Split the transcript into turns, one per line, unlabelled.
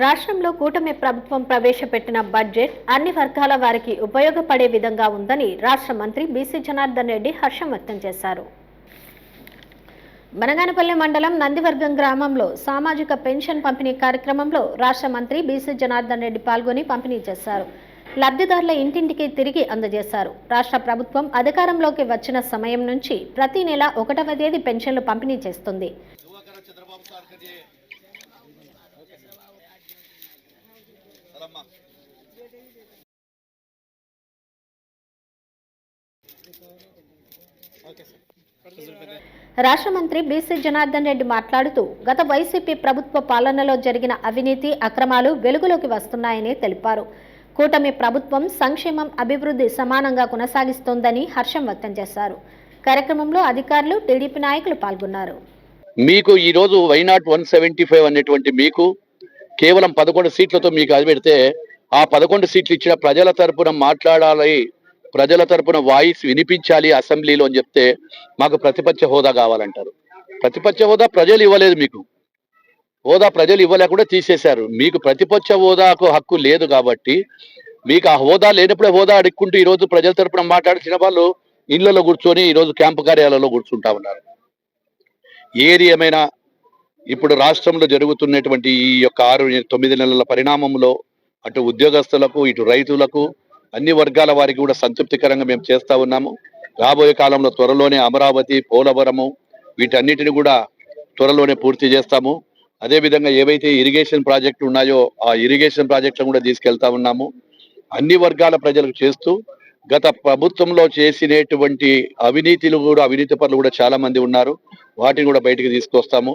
రాష్ట్రంలో కూటమి ప్రభుత్వం ప్రవేశపెట్టిన బడ్జెట్ అన్ని వర్గాల వారికి ఉపయోగపడే విధంగా ఉందని రాష్ట్ర మంత్రి బీసీ జనార్దన్ రెడ్డి హర్షం వ్యక్తం చేశారు. బనగానపల్లి మండలం నందివర్గం గ్రామంలో సామాజిక పెన్షన్ పంపిణీ కార్యక్రమంలో రాష్ట్ర మంత్రి బీసీ జనార్దన్ రెడ్డి పాల్గొని పంపిణీ చేశారు. లబ్ధిదారుల ఇంటింటికి తిరిగి అందజేశారు. రాష్ట్ర ప్రభుత్వం అధికారంలోకి వచ్చిన సమయం నుంచి ప్రతి నెల ఒకటవ తేదీ పెన్షన్లు పంపిణీ చేస్తుంది. రాష్ట్ర మంత్రి బీసీ జనార్దన్ రెడ్డి మాట్లాడుతూ గత వైసీపీ ప్రభుత్వ పాలనలో జరిగిన అవినీతి అక్రమాలు వెలుగులోకి వస్తున్నాయని తెలిపారు. కూటమి ప్రభుత్వం సంక్షేమం అభివృద్ధి సమానంగా కొనసాగిస్తోందని హర్షం వ్యక్తం చేశారు. కార్యక్రమంలో అధికారులు టీడీపీ నాయకులు పాల్గొన్నారు.
మీకు ఈ రోజు వైనాట్ వన్ సెవెంటీ ఫైవ్ అనేటువంటి మీకు కేవలం పదకొండు సీట్లతో మీకు అది పెడితే ఆ పదకొండు సీట్లు ఇచ్చిన ప్రజల తరపున మాట్లాడాలి ప్రజల తరపున వాయిస్ వినిపించాలి అసెంబ్లీలో అని చెప్తే మాకు ప్రతిపక్ష హోదా కావాలంటారు. ప్రతిపక్ష హోదా ప్రజలు ఇవ్వలేదు మీకు. హోదా ప్రజలు ఇవ్వలేకుండా తీసేశారు. మీకు ప్రతిపక్ష హోదాకు హక్కు లేదు కాబట్టి మీకు ఆ హోదా లేనప్పుడే హోదా అడుక్కుంటూ ఈ రోజు ప్రజల తరపున మాట్లాడిన వాళ్ళు ఇళ్ళలో కూర్చొని ఈరోజు క్యాంపు కార్యాలయంలో కూర్చుంటా ఉన్నారు. ఏది ఏమైనా ఇప్పుడు రాష్ట్రంలో జరుగుతున్నటువంటి ఈ యొక్క ఆరు తొమ్మిది నెలల పరిణామంలో అటు ఉద్యోగస్తులకు ఇటు రైతులకు అన్ని వర్గాల వారికి కూడా సంతృప్తికరంగా మేము చేస్తా ఉన్నాము. రాబోయే కాలంలో త్వరలోనే అమరావతి పోలవరము వీటన్నిటిని కూడా త్వరలోనే పూర్తి చేస్తాము. అదేవిధంగా ఏవైతే ఇరిగేషన్ ప్రాజెక్టులు ఉన్నాయో ఆ ఇరిగేషన్ ప్రాజెక్టులను కూడా తీసుకెళ్తా ఉన్నాము. అన్ని వర్గాల ప్రజలకు చేస్తూ గత ప్రభుత్వంలో చేసినటువంటి అవినీతిలు కూడా అవినీతి పనులు కూడా చాలా మంది ఉన్నారు. వాటిని కూడా బయటికి తీసుకొస్తాము.